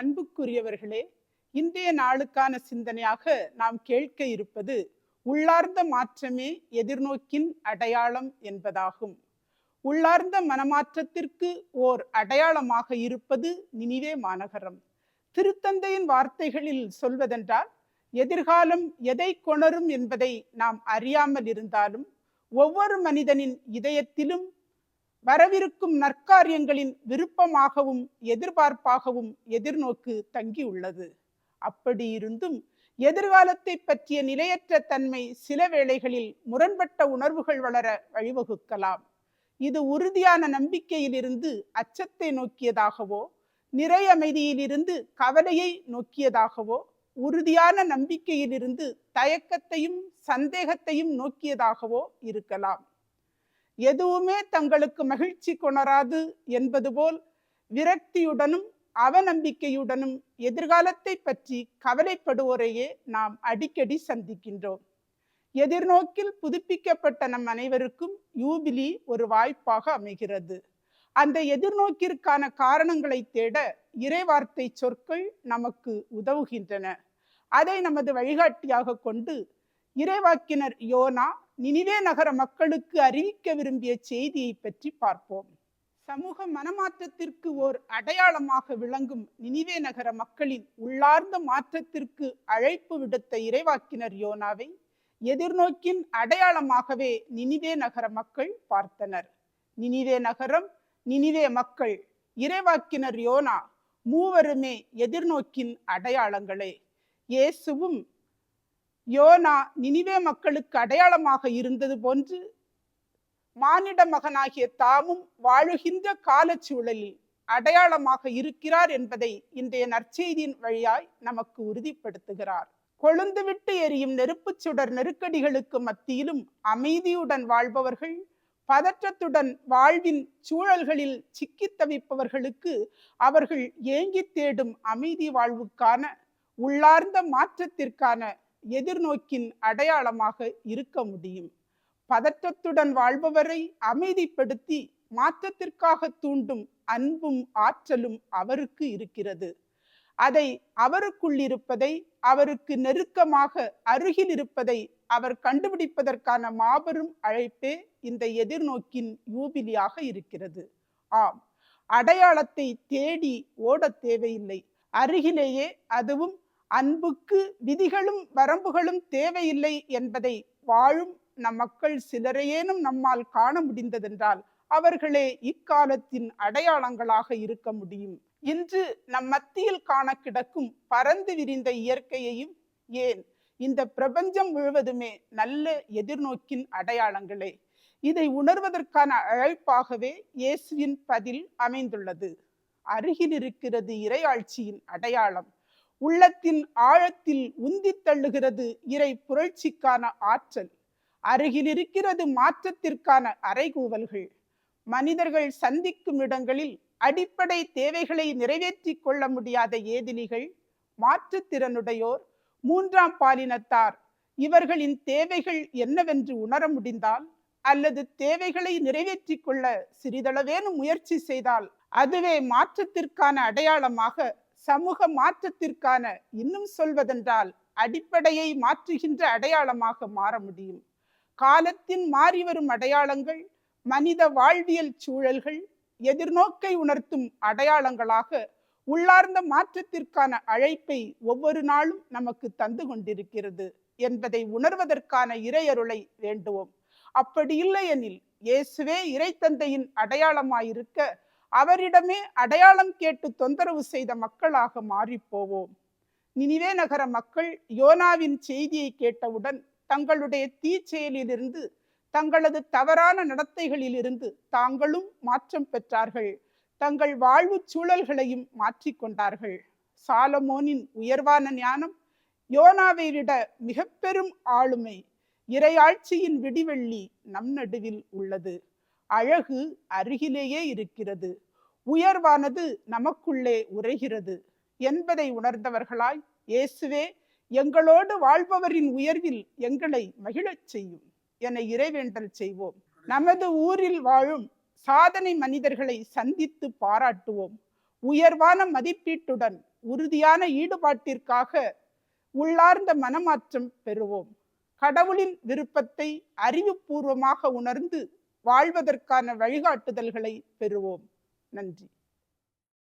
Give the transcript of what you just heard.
அன்புக்குரியவர்களே இன்றைய நாளுக்கான சிந்தனையாக நாம் கேட்க இருப்பது உள்ளார்ந்த மாற்றமே எதிர்நோக்கின் அடையாளம் என்பதாகும். உள்ளார்ந்த மனமாற்றத்திற்கு ஓர் அடையாளமாக இருப்பது நினிவே மாநகரம். திருத்தந்தையின் வார்த்தைகளில் சொல்வதென்றால் எதிர்காலம் எதை கொணரும் என்பதை நாம் அறியாமல் இருந்தாலும் ஒவ்வொரு மனிதனின் இதயத்திலும் வரவிருக்கும் நற்காரியங்களின் விருப்பமாகவும் எதிர்பார்ப்பாகவும் எதிர்நோக்கு தங்கியுள்ளது. அப்படி இருந்தும் எதிர்காலத்தை பற்றிய நிலையற்ற தன்மை சில வேளைகளில் முரண்பட்ட உணர்வுகள் வளர வழிவகுக்கலாம். இது உறுதியான நம்பிக்கையிலிருந்து அச்சத்தை நோக்கியதாகவோ நிறை அமைதியிலிருந்து கவலையை நோக்கியதாகவோ உறுதியான நம்பிக்கையிலிருந்து தயக்கத்தையும் சந்தேகத்தையும் நோக்கியதாகவோ இருக்கலாம். எதுவுமே தங்களுக்கு மகிழ்ச்சி கொணராது என்பது போல் விரக்தியுடனும் அவநம்பிக்கையுடனும் எதிர்காலத்தை பற்றி கவலைப்படுவோரையே நாம் அடிக்கடி சந்திக்கின்றோம். எதிர்நோக்கில் புதுப்பிக்கப்பட்ட நம் அனைவருக்கும் யூபிலி ஒரு வாய்ப்பாக அமைகிறது. அந்த எதிர்நோக்கிற்கான காரணங்களை தேட இறைவார்த்தை சொற்கள் நமக்கு உதவுகின்றன. அதை நமது வழிகாட்டியாக கொண்டு இறைவாக்கினர் யோனா நினிவே நகர மக்களுக்கு அறிவிக்க விரும்பிய செய்தியை பற்றி பார்ப்போம். சமூக மனமாற்றத்திற்கு ஓர் அடையாளமாக விளங்கும் நினிவே நகர மக்களின் உள்ளார்ந்த மாற்றத்திற்கு அழைப்பு விடுத்த இறைவாக்கினர் யோனாவை எதிர்நோக்கின் அடையாளமாகவே நினிவே நகர மக்கள் பார்த்தனர். நினிவே நகரம் நினிவே மக்கள் இறைவாக்கினர் யோனா மூவருமே எதிர்நோக்கின் அடையாளங்களே. இயேசுவும் யோனா நினிவே மக்களுக்கு அடையாளமாக இருந்தது போன்று மானிட மகனாகிய தாமும் வாழுகின்ற காலச்சூழலில் அடையாளமாக இருக்கிறார் என்பதை இன்றைய நற்செய்தியின் வழியாய் நமக்கு உறுதிப்படுத்துகிறார். கொழுந்துவிட்டு எரியும் நெருப்புச் சுடர் நெருக்கடிகளுக்கு மத்தியிலும் அமைதியுடன் வாழ்பவர்கள் பதற்றத்துடன் வாழ்வின் சூழல்களில் சிக்கித் தவிப்பவர்களுக்கு அவர்கள் ஏங்கி தேடும் அமைதி வாழ்வுக்கான உள்ளார்ந்த மாற்றத்திற்கான எதிர்நோக்கின் அடையாளமாக இருக்க முடியும். பதற்றத்துடன் வாழ்பவரை அமைதிப்படுத்தி மாற்றத்திற்காக தூண்டும் அன்பும் ஆற்றலும் அவருக்கு இருக்கிறது. அதை அவருக்குள் இருப்பதை அவருக்கு நெருக்கமாக அருகில் இருப்பதை அவர் கண்டுபிடிப்பதற்கான மாபெரும் அழைப்பே இந்த எதிர்நோக்கின் யூபிலியாக இருக்கிறது. ஆம் அடையாளத்தை தேடி ஓட தேவையில்லை. அருகிலேயே அதுவும் அன்புக்கு விதிகளும் வரம்புகளும் தேவையில்லை என்பதை வாழும் நம் மக்கள் சிலரையேனும் நம்மால் காண முடிந்ததென்றால் அவர்களே இக்காலத்தின் அடையாளங்களாக இருக்க முடியும். இன்று நம் மத்தியில் காண கிடக்கும் பறந்து விரிந்த இயற்கையையும் ஏன் இந்த பிரபஞ்சம் முழுவதுமே நல்ல எதிர்நோக்கின் அடையாளங்களே? இதை உணர்வதற்கான அழைப்பாகவே இயேசுவின் பதில் அமைந்துள்ளது. அருகில் இருக்கிறது இறையாட்சியின் அடையாளம். உள்ளத்தின் ஆழத்தில் உந்தி தள்ளுகிறது இறை புரட்சிக்கான ஆற்றல். அருகில் இருக்கிறது மாற்றத்திற்கான அறைகூவல்கள். மனிதர்கள் சந்திக்கும் இடங்களில் அடிப்படை தேவைகளை நிறைவேற்றி கொள்ள முடியாத ஏதிலிகள் மாற்றுத்திறனுடையோர் மூன்றாம் பாலினத்தார். இவர்களின் தேவைகள் என்னவென்று உணர முடிந்தால் அல்லது தேவைகளை நிறைவேற்றி கொள்ள சிறிதளவேனும் முயற்சி செய்தால் அதுவே மாற்றத்திற்கான அடையாளமாக சமூக மாற்றத்திற்கான இன்னும் சொல்வதென்றால் அடிப்படையை மாற்றுகின்ற அடையாளமாக மாற முடியும். காலத்தின் மாறி வரும் அடையாளங்கள் மனித வாழ்வியல் சூழல்கள் எதிர்நோக்கை உணர்த்தும் அடையாளங்களாக உள்ளார்ந்த மாற்றத்திற்கான அழைப்பை ஒவ்வொரு நாளும் நமக்கு தந்து கொண்டிருக்கிறது என்பதை உணர்வதற்கான இறையருளை வேண்டுவோம். அப்படி இல்லையெனில் இயேசுவே இறைத்தந்தையின் அடையாளமாயிருக்க அவரிடமே அடையாளம் கேட்டு தொந்தரவு செய்த மக்களாக மாறிப்போவோம். நினிவே நகர மக்கள் யோனாவின் செய்தியை கேட்டவுடன் தங்களுடைய தீச்செயலிலிருந்து தங்களது தவறான நடத்தைகளிலிருந்து தாங்களும் மாற்றம் பெற்றார்கள். தங்கள் வாழ்வு சூழல்களையும் மாற்றிக்கொண்டார்கள் சாலமோனின் உயர்வான ஞானம் யோனாவை விட மிக பெரும் ஆளுமை இறையாட்சியின் விடிவெள்ளி நம் நடுவில் உள்ளது. அழகு அருகிலேயே இருக்கிறது. உயர்வானது நமக்குள்ளே உரைகிறது என்பதை உணர்ந்தவர்களாய் இயேசுவே எங்களோடு வாழ்பவரின் உயர்வில் எங்களை மகிழச் செய்யும். என இறைவேண்டல் செய்வோம். நமது ஊரில் வாழும் சாதனை மனிதர்களை சந்தித்து பாராட்டுவோம். உயர்வான மதிப்பீட்டுடன் உறுதியான ஈடுபாட்டிற்காக உள்ளார்ந்த மனமாற்றம் பெறுவோம். கடவுளின் விருப்பத்தை அறிவுபூர்வமாக உணர்ந்து வாழ்வதற்கான வழிகாட்டுதல்களை பெறுவோம். நன்றி.